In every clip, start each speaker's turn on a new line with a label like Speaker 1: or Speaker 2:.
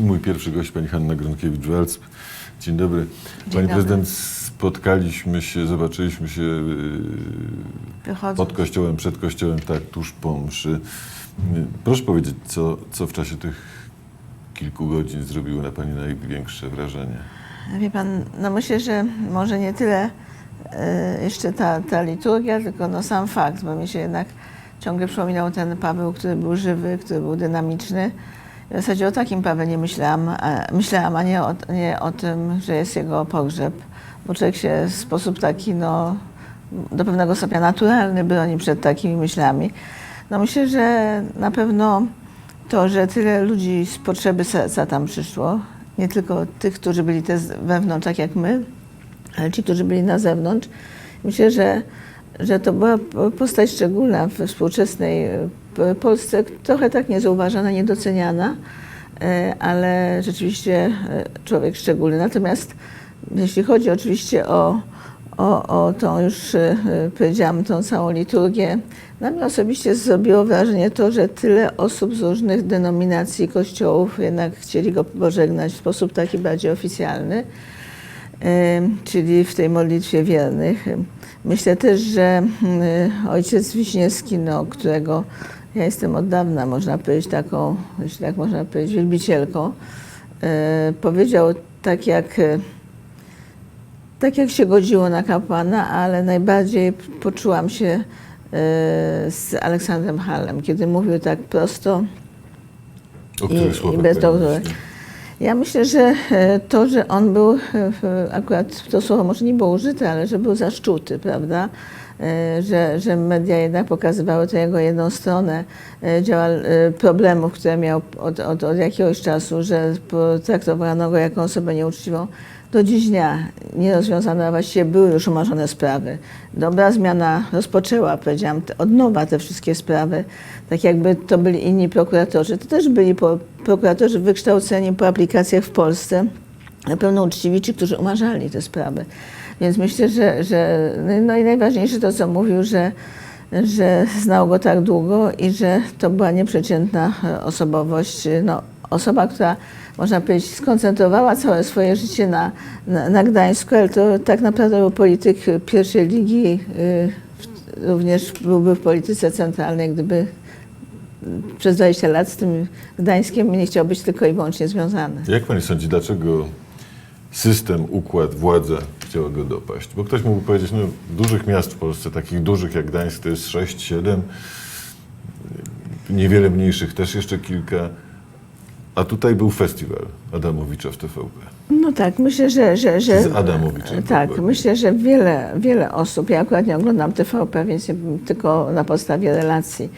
Speaker 1: Mój pierwszy gość, pani Hanna Gronkiewicz-Welc. Dzień dobry. Pani
Speaker 2: dobry.
Speaker 1: prezydent, spotkaliśmy się, zobaczyliśmy się yy,
Speaker 2: Wychodzą.
Speaker 1: pod kościołem, przed kościołem, tak, tuż po mszy. Yy, Proszę powiedzieć, co, co w czasie tych kilku godzin zrobiło na pani największe wrażenie?
Speaker 2: Wie pan, no myślę, że może nie tyle e, jeszcze ta, ta liturgia, tylko no sam fakt, bo mi się jednak ciągle przypominał ten Paweł, który był żywy, który był dynamiczny. W zasadzie o takim Pawle myślałam, a, myślałam, a nie o, nie o tym, że jest jego pogrzeb, bo człowiek się w sposób taki, no, do pewnego stopnia naturalny broni przed takimi myślami. No myślę, że na pewno to, że tyle ludzi z potrzeby serca tam przyszło, nie tylko tych, którzy byli też wewnątrz, tak jak my, ale ci, którzy byli na zewnątrz, myślę, że, że to była po- postać szczególna we współczesnej P- Polsce, trochę tak niezauważana, niedoceniana, e, ale rzeczywiście e, człowiek szczególny. Natomiast jeśli chodzi oczywiście o, o, o tą już e, powiedziałam, tą całą liturgię, na mnie osobiście zrobiło wrażenie to, że tyle osób z różnych denominacji kościołów jednak chcieli go pożegnać w sposób taki bardziej oficjalny, czyli w tej modlitwie wiernych. Myślę też, że mm, ojciec Wiśniewski, no, którego ja jestem od dawna, można powiedzieć, taką, jeśli tak można powiedzieć, wielbicielką, e, powiedział tak jak e, tak jak się godziło na kapłana, ale najbardziej poczułam się e, z Aleksandrem Hallem, kiedy mówił tak prosto i, i bez
Speaker 1: myśli?
Speaker 2: Ja myślę, że e, to, że on był, e, akurat to słowo może nie było użyte, ale że był zaszczuty, prawda? E, Że, że media jednak pokazywały tę jego jedną stronę e, działa, e, problemów, które miał od, od, od jakiegoś czasu, że potraktowano go jako osobę nieuczciwą. Do dziś dnia nierozwiązane, a właściwie były już umarzone sprawy. Dobra zmiana rozpoczęła, powiedziałam, od nowa te wszystkie sprawy, tak jakby to byli inni prokuratorzy. To też byli po, prokuratorzy wykształceni po aplikacjach w Polsce, na pewno uczciwi ci, którzy umarzali te sprawy. Więc myślę, że, że no i najważniejsze to, co mówił, że, że znał go tak długo i że to była nieprzeciętna osobowość, no, osoba, która można powiedzieć skoncentrowała całe swoje życie na, na, na Gdańsku, ale to tak naprawdę był polityk pierwszej ligi, y, również byłby w polityce centralnej, gdyby przez 20 lat z tym Gdańskiem nie chciał być tylko i wyłącznie związany.
Speaker 1: Jak pani sądzi, dlaczego system, układ, władza chciała go dopaść? Bo ktoś mógł powiedzieć, no dużych miast w Polsce, takich dużych jak Gdańsk, to jest 6, 7, niewiele mniejszych też jeszcze kilka, a tutaj był festiwal Adamowicza w TVP.
Speaker 2: No tak, myślę, że... że, że
Speaker 1: Z Adamowiczem
Speaker 2: Tak,
Speaker 1: dokładnie.
Speaker 2: myślę, że wiele, wiele osób, ja akurat nie oglądam TVP, więc tylko na podstawie relacji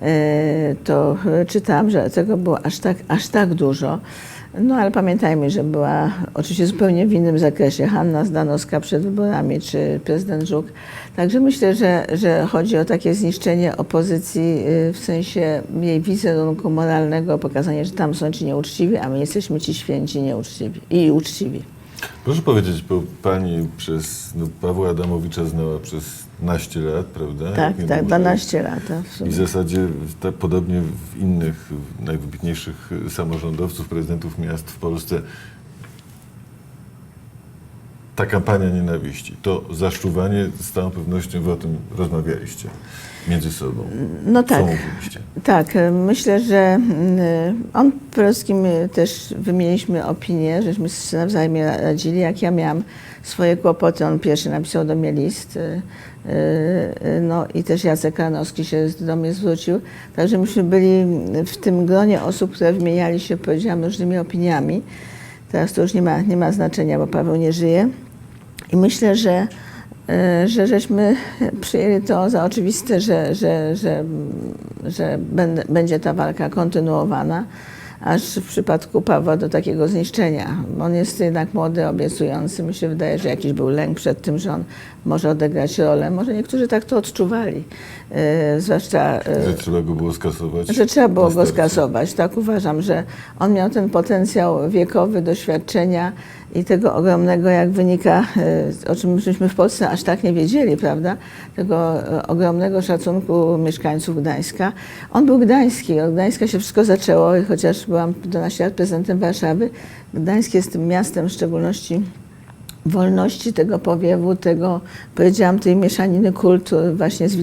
Speaker 2: e, to czytałam, że tego było aż tak, aż tak dużo. No ale pamiętajmy, że była oczywiście zupełnie w innym zakresie Hanna Zdanowska przed wyborami, czy prezydent Żuk. Także myślę, że, że chodzi o takie zniszczenie opozycji y, w sensie jej wizerunku moralnego, pokazanie, że tam są ci nieuczciwi, a my jesteśmy ci święci nieuczciwi i uczciwi.
Speaker 1: Proszę powiedzieć, bo pani przez no, Pawła Adamowicza znała przez naście lat, prawda?
Speaker 2: Tak, tak,
Speaker 1: dłużej.
Speaker 2: 12 lat.
Speaker 1: I w zasadzie tak podobnie w innych najwybitniejszych y, samorządowców, prezydentów miast w Polsce ta kampania nienawiści, to zaszczuwanie, z całą pewnością wy o tym rozmawialiście między sobą.
Speaker 2: No tak. Tak, e, myślę, że mm, on przede wszystkim e, też wymieniliśmy opinię, żeśmy sobie nawzajem radzili. Jak ja miałam swoje kłopoty, on pierwszy napisał do mnie list. e, e, No i też Jacek Karnowski się do mnie zwrócił. Także myśmy byli w tym gronie osób, które wymieniali się, powiedziałam, różnymi opiniami. Teraz to już nie ma, nie ma znaczenia, bo Paweł nie żyje. I myślę, że, e, że żeśmy przyjęli to za oczywiste, że, że, że, że będzie ta walka kontynuowana, aż w przypadku Pawła do takiego zniszczenia. On jest jednak młody, obiecujący. Mi się wydaje, że jakiś był lęk przed tym, że on może odegrać rolę. Może niektórzy tak to odczuwali, e, zwłaszcza... e,
Speaker 1: Że trzeba go było skasować?
Speaker 2: że trzeba było go skasować. Tak uważam, że on miał ten potencjał wiekowy, doświadczenia i tego ogromnego, jak wynika, e, o czym myśmy w Polsce aż tak nie wiedzieli, prawda? Tego e, ogromnego szacunku mieszkańców Gdańska. On był gdański, od Gdańska się wszystko zaczęło chociaż byłam 12 lat prezydentem Warszawy. Gdańsk jest tym miastem w szczególności wolności tego powiewu, tego, powiedziałam, tej mieszaniny kultur, właśnie z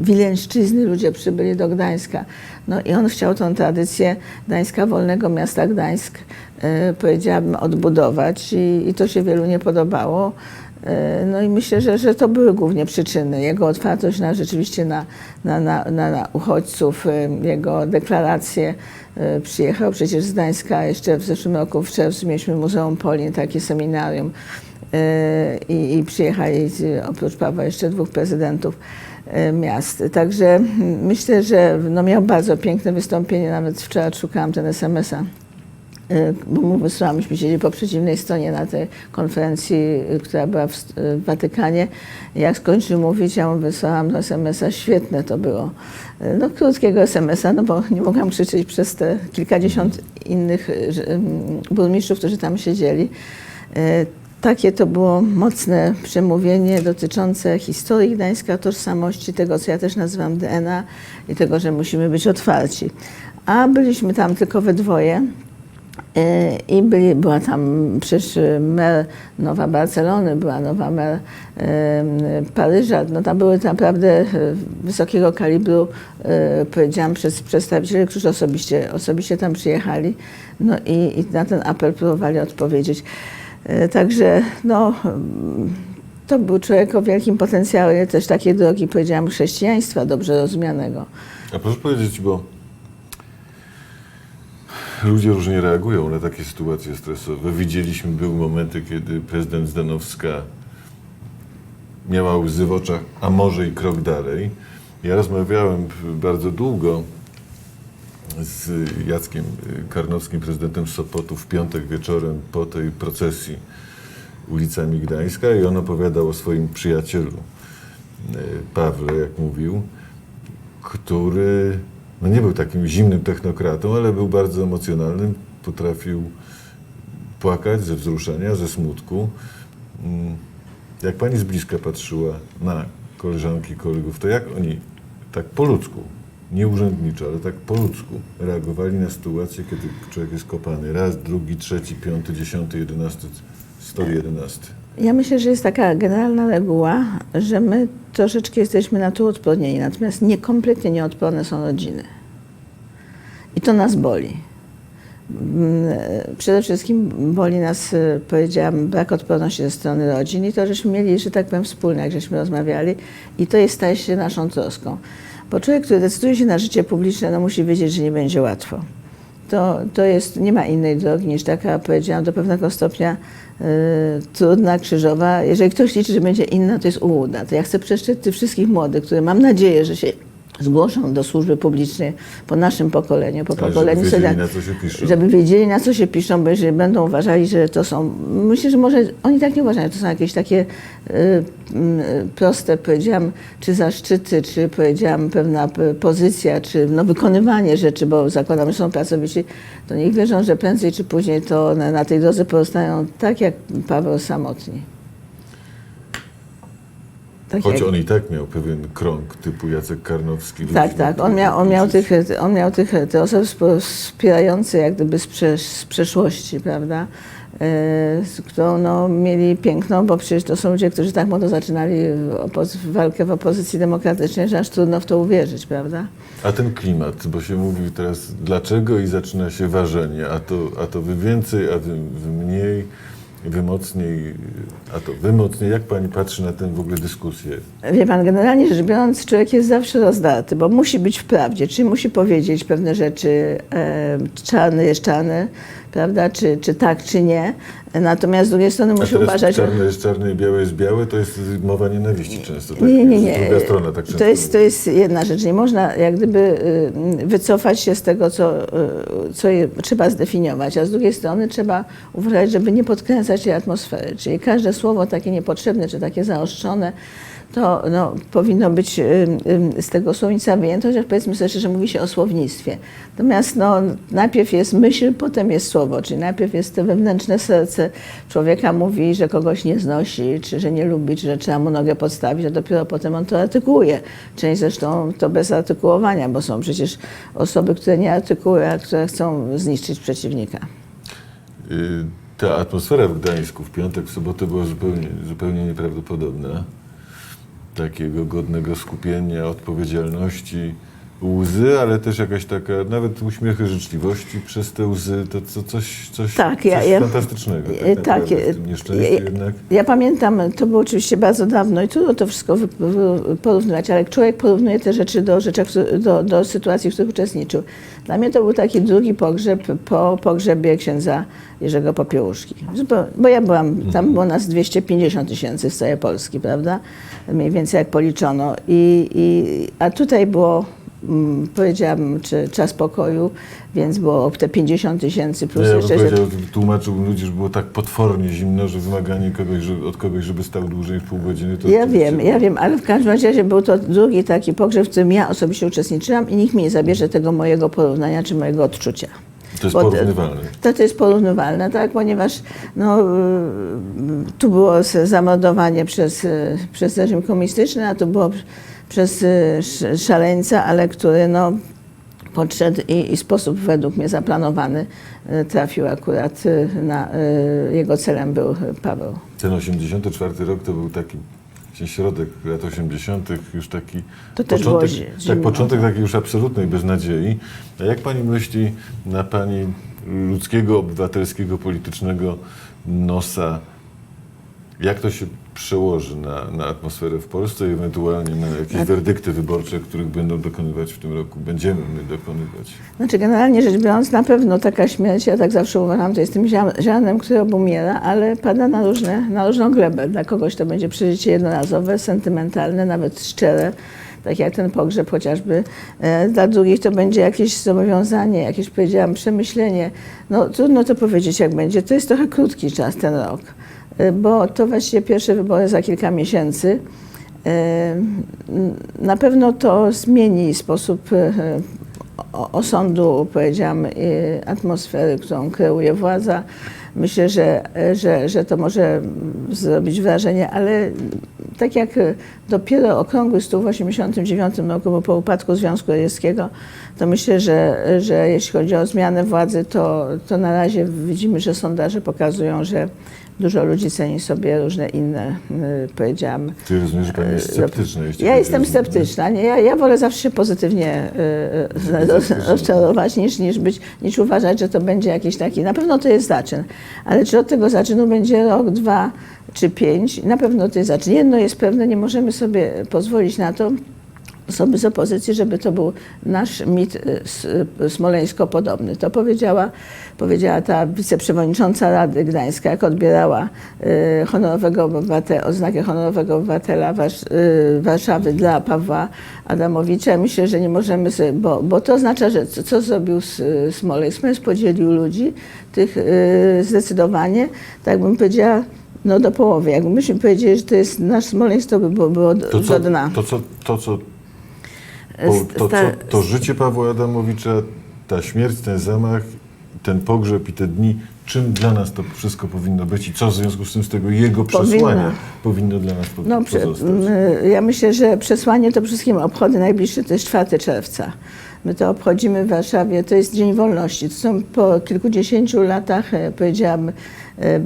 Speaker 2: Wileńszczyzny, ludzie przybyli do Gdańska. No i on chciał tą tradycję Gdańska, wolnego miasta Gdańsk, e, powiedziałabym, odbudować i, i to się wielu nie podobało. E, No i myślę, że, że to były głównie przyczyny. Jego otwartość na rzeczywiście na, na, na, na, uchodźców, e, jego deklaracje. Przyjechał przecież z Gdańska jeszcze w zeszłym roku w czerwcu mieliśmy Muzeum Polin, takie seminarium i, i przyjechali oprócz Pawła jeszcze dwóch prezydentów e, miast. Także myślę, że no miał bardzo piękne wystąpienie, nawet wczoraj szukałam ten SMS-a y, bo mu wysłałam, myśmy siedzieli po przeciwnej stronie na tej konferencji, y, która była w, Watykanie. Jak skończył mówić, ja mu wysłałam do SMS-a, świetne to było. No krótkiego SMS-a, no bo nie mogłam krzyczeć przez te kilkadziesiąt innych burmistrzów, którzy tam siedzieli. Y, Takie to było mocne przemówienie dotyczące historii Gdańska, tożsamości, tego, co ja też nazywam DNA i tego, że musimy być otwarci. A byliśmy tam tylko we dwoje. E, I byli, była tam przecież mer Nowa Barcelony, była nowa mer e, Paryża. No tam były naprawdę e, wysokiego kalibru, powiedziałam, przez przedstawiciele, którzy osobiście, osobiście tam przyjechali. No i, i na ten apel próbowali odpowiedzieć. E, Także no, to był człowiek o wielkim potencjale, też takiej drogi, powiedziałam, chrześcijaństwa dobrze rozumianego.
Speaker 1: A proszę powiedzieć, bo ludzie różnie reagują na takie sytuacje stresowe. Widzieliśmy, były momenty, kiedy prezydent Zdanowska miała łzy w oczach, a może i krok dalej. Ja rozmawiałem bardzo długo z Jackiem Karnowskim, prezydentem Sopotu, w piątek wieczorem po tej procesji ulicami Gdańska i on opowiadał o swoim przyjacielu e, Pawle, jak mówił, który no nie był takim zimnym technokratą, ale był bardzo emocjonalnym, potrafił płakać ze wzruszenia, ze smutku. Mm, Jak pani z bliska patrzyła na koleżanki, kolegów, to jak oni tak po ludzku, nie urzędniczo, ale tak po ludzku reagowali na sytuację, kiedy człowiek jest kopany raz, drugi, trzeci, piąty, dziesiąty, jedenasty, sto jedenasty.
Speaker 2: Ja myślę, że jest taka generalna reguła, że my troszeczkę jesteśmy na to odpornieni, natomiast nie, kompletnie nieodporne są rodziny. I to nas boli. Mm, Przede wszystkim boli nas, e, powiedziałam, brak odporności ze strony rodzin i to, żeśmy mieli, że tak powiem, wspólne, jak żeśmy rozmawiali i to jest, staje się naszą troską. Bo człowiek, który decyduje się na życie publiczne, no musi wiedzieć, że nie będzie łatwo to, to jest, nie ma innej drogi niż taka, powiedziałam, do pewnego stopnia y, trudna, krzyżowa. Jeżeli ktoś liczy, że będzie inna, to jest ułuda. To ja chcę przestrzec tych wszystkich młodych, które mam nadzieję, że się zgłoszą do służby publicznej po naszym pokoleniu, po
Speaker 1: żeby
Speaker 2: pokoleniu
Speaker 1: wiedzieli, co się pisze.
Speaker 2: żeby wiedzieli, na co się piszą, bo jeżeli będą uważali, że to są. Myślę, że może oni tak nie uważają, to są jakieś takie y, y, proste, powiedziałam, czy zaszczyty, czy powiedziałam pewna pozycja, czy no, wykonywanie rzeczy, bo zakładam, że są pracowici, to niech wierzą, że prędzej czy później to na, na tej drodze pozostają tak jak Paweł samotni. Tak
Speaker 1: Choć
Speaker 2: jak-
Speaker 1: on i tak miał pewien krąg typu Jacek Karnowski.
Speaker 2: Tak, tak. On miał, on miał, tych, on miał tych, te osoby wspierające jak gdyby z, z przeszłości, prawda? Z którą no, mieli piękną, bo przecież to są ludzie, którzy tak młodo zaczynali walkę w opozycji demokratycznej, że aż trudno w to uwierzyć, prawda?
Speaker 1: A ten klimat, bo się mówi teraz dlaczego i zaczyna się ważenie, a to, a to wy więcej, a wy, wy mniej, wy mocniej, a to wy mocniej. Jak pani patrzy na tę w ogóle dyskusję?
Speaker 2: Wie pan, generalnie rzecz biorąc, człowiek jest zawsze rozdarty, bo musi być w prawdzie, czyli musi powiedzieć pewne rzeczy e, czarne jest czarne, prawda, czy, czy tak, czy nie. Natomiast z drugiej strony musi uważać... że-
Speaker 1: czarne jest czarne i białe jest białe, to jest mowa nienawiści często. Tak?
Speaker 2: Nie, nie, nie.
Speaker 1: Druga strona tak często
Speaker 2: To jest, to jest jedna rzecz. Nie można jak gdyby y, wycofać się z tego, co, y, co trzeba zdefiniować, a z drugiej strony trzeba uważać, żeby nie podkręcać tej atmosfery. Czyli każde słowo takie niepotrzebne, czy takie zaostrzone, to no, powinno być ym, ym, z tego słownictwa wyjęte, chociaż powiedzmy sobie szczerze, mówi się o słownictwie. Natomiast no, najpierw jest myśl, potem jest słowo, czyli najpierw jest to wewnętrzne serce człowieka mówi, że kogoś nie znosi, czy że nie lubi, czy że trzeba mu nogę podstawić, a dopiero potem on to artykułuje. Część zresztą to bez artykułowania, bo są przecież osoby, które nie artykułują, a które chcą zniszczyć przeciwnika.
Speaker 1: Y, Ta atmosfera w Gdańsku w piątek, w sobotę była zupełnie, zupełnie nieprawdopodobna. Takiego godnego skupienia, odpowiedzialności, łzy, ale też jakaś taka, nawet uśmiechy życzliwości przez te łzy, to, to coś, coś,
Speaker 2: Tak, ja-
Speaker 1: coś
Speaker 2: ja-
Speaker 1: fantastycznego. Tak,
Speaker 2: E,
Speaker 1: naprawdę,
Speaker 2: e,
Speaker 1: w tym nieszczęściu
Speaker 2: ja-
Speaker 1: jednak.
Speaker 2: Ja pamiętam, to było oczywiście bardzo dawno i trudno to wszystko porównywać, ale człowiek porównuje te rzeczy do, do, do sytuacji, w których uczestniczył. Dla mnie to był taki drugi pogrzeb po pogrzebie księdza Jerzego Popiełuszki. Zupeł- Bo ja byłam, tam było nas 250 tysięcy z całej Polski, prawda? Mniej więcej jak policzono. I, i, a tutaj było, powiedziałabym, czy czas pokoju, więc było te 50 tysięcy plus
Speaker 1: ja
Speaker 2: jeszcze... że-
Speaker 1: powiedział, tłumaczył ludzi, że było tak potwornie zimno, że wymaganie kogoś, że, od kogoś, żeby stał dłużej niż pół godziny, to
Speaker 2: Ja wiem, ja wiem, ale w każdym razie był to drugi taki pogrzeb, w którym ja osobiście uczestniczyłam i nikt mi nie zabierze tego mojego porównania czy mojego odczucia.
Speaker 1: To jest porównywalne.
Speaker 2: To, to jest porównywalne, tak, ponieważ no, y, tu było zamordowanie przez, y, przez reżim komunistyczny, a tu było przez y, sz- szaleńca, ale który no, podszedł i, i sposób według mnie zaplanowany y, trafił akurat y, na, jego celem był Paweł.
Speaker 1: Ten 84 rok to był taki środek lat 80., już taki
Speaker 2: To
Speaker 1: początek, tak, początek takiej już absolutnej beznadziei. A jak pani myśli na pani ludzkiego, obywatelskiego, politycznego nosa, jak to się przełoży na, na atmosferę w Polsce i ewentualnie na jakieś
Speaker 2: Na-
Speaker 1: werdykty wyborcze, których będą dokonywać w tym roku, będziemy my dokonywać?
Speaker 2: Znaczy generalnie rzecz biorąc, na pewno taka śmierć, ja tak zawsze uważam, to jest tym zia- ziarnem, które obumiera, ale pada na, różne, na różną glebę. Dla kogoś to będzie przeżycie jednorazowe, sentymentalne, nawet szczere, tak jak ten pogrzeb chociażby. E, Dla drugich to będzie jakieś zobowiązanie, jakieś, powiedziałam, przemyślenie. No trudno to powiedzieć, jak będzie. To jest trochę krótki czas, ten rok, bo to właściwie pierwsze wybory za kilka miesięcy. E, Na pewno to zmieni sposób o- osądu, powiedziałam, atmosfery, którą kreuje władza. Myślę, że, że, że to może zrobić wrażenie, ale tak jak dopiero okrągły stół w 1989 roku, bo po upadku Związku Radzieckiego, to myślę, że, że jeśli chodzi o zmianę władzy, to, to na razie widzimy, że sondaże pokazują, że dużo ludzi ceni sobie różne inne, y, powiedziałam,
Speaker 1: Czy rozumiem, że pani jest
Speaker 2: E,
Speaker 1: sceptyczna? jeśli
Speaker 2: ja jestem sceptyczna. Nie? Ja, ja wolę zawsze się pozytywnie y, y, roz- rozczarować, niż, niż, być, niż uważać, że to będzie jakiś taki. Na pewno to jest zaczyn, ale czy od tego zaczynu będzie rok, dwa czy pięć? Na pewno to jest zaczyn. Jedno jest pewne, nie możemy sobie pozwolić na to, osoby z opozycji, żeby to był nasz mit y, y, smoleńsko-podobny. To powiedziała, powiedziała ta wiceprzewodnicząca Rady Gdańska, jak odbierała y, honorowego obywatela, oznakę honorowego obywatela Warsz, Warszawy dla Pawła Adamowicza. Myślę, że nie możemy sobie, bo, bo to oznacza, że co, co zrobił S- Smoleńsk? Smoleńsk podzielił ludzi, tych zdecydowanie, tak bym powiedziała, no do połowy. Jakby myśmy powiedzieli, że to jest nasz Smoleńsk, to by było,
Speaker 1: To co,
Speaker 2: do dna.
Speaker 1: to, co, to, co To,
Speaker 2: sta-
Speaker 1: to życie Pawła Adamowicza, ta śmierć, ten zamach, ten pogrzeb i te dni, czym dla nas to wszystko powinno być i co w związku z tym z tego jego przesłania powinno dla nas po,
Speaker 2: No,
Speaker 1: pozostać?
Speaker 2: ja myślę, że przesłanie to przede wszystkim obchody najbliższe to jest 4 czerwca. My to obchodzimy w Warszawie, to jest Dzień Wolności. To są po kilkudziesięciu latach, e, powiedziałam, e,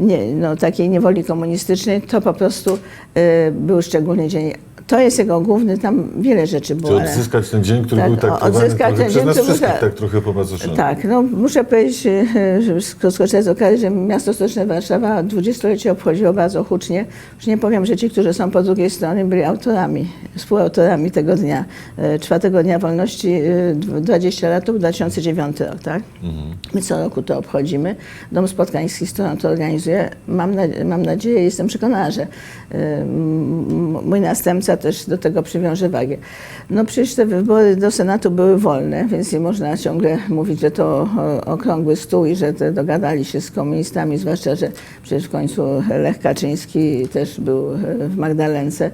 Speaker 2: nie, no, takiej niewoli komunistycznej, to po prostu e, był szczególny dzień. To jest jego główny, tam wiele rzeczy
Speaker 1: Czy
Speaker 2: było. ale-
Speaker 1: odzyskać ten dzień, który
Speaker 2: Tak,
Speaker 1: był traktowany
Speaker 2: odzyskać ten
Speaker 1: przez
Speaker 2: dzień,
Speaker 1: nas wszystkich
Speaker 2: muszę-
Speaker 1: tak trochę po macoszemu?
Speaker 2: Tak, no muszę powiedzieć, e, że skorzystać z okazji, że miasto stołeczne Warszawa 20-lecie obchodziło bardzo hucznie. Już nie powiem, że ci, którzy są po drugiej stronie, byli autorami, współautorami tego dnia, e, czwartego dnia wolności, e, dw- 20 lat, to był 2009 rok, tak? My co roku to obchodzimy. Dom Spotkań z Historią to organizuje. Mam, na, mam nadzieję, jestem przekonana, że e, mój następca Też do tego przywiąże wagę. No przecież te wybory do Senatu były wolne, więc nie można ciągle mówić, że to okrągły stół i że dogadali się z komunistami, zwłaszcza, że przecież w końcu Lech Kaczyński też był e, w Magdalence,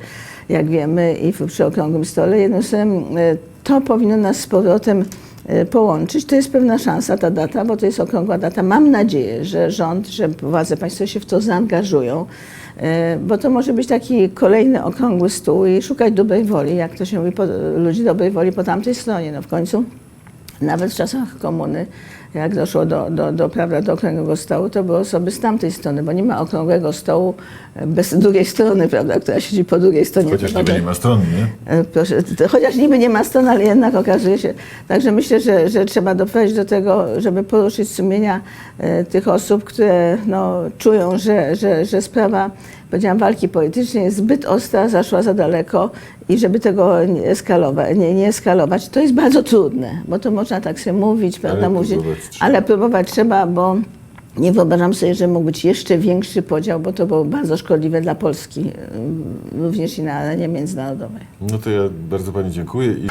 Speaker 2: jak wiemy, i przy okrągłym stole. Jednym słowem, e, to powinno nas z powrotem połączyć. To jest pewna szansa, ta data, bo to jest okrągła data. Mam nadzieję, że rząd, że władze państwowe się w to zaangażują, e, bo to może być taki kolejny okrągły stół i szukać dobrej woli, jak to się mówi, ludzi dobrej woli po tamtej stronie. No w końcu nawet w czasach komuny, jak doszło do, do, do, prawda, do okrągłego stołu, to były osoby z tamtej strony, bo nie ma okrągłego stołu e, bez drugiej strony, prawda, która siedzi po drugiej stronie.
Speaker 1: Chociaż niby nie ma strony, nie?
Speaker 2: E, Proszę, to, chociaż niby nie ma stron, ale jednak okazuje się. Także myślę, że, że trzeba doprowadzić do tego, żeby poruszyć sumienia e, tych osób, które no, czują, że, że, że sprawa, powiedziałam, walki politycznej jest zbyt ostra, zaszła za daleko i żeby tego nie eskalować, nie, nie eskalować. To jest bardzo trudne, bo to można tak sobie mówić, prawda, mówić, ale próbować trzeba, bo nie wyobrażam sobie, że mógł być jeszcze większy podział, bo to było bardzo szkodliwe dla Polski, e, również i na arenie międzynarodowej.
Speaker 1: No to ja bardzo Pani dziękuję i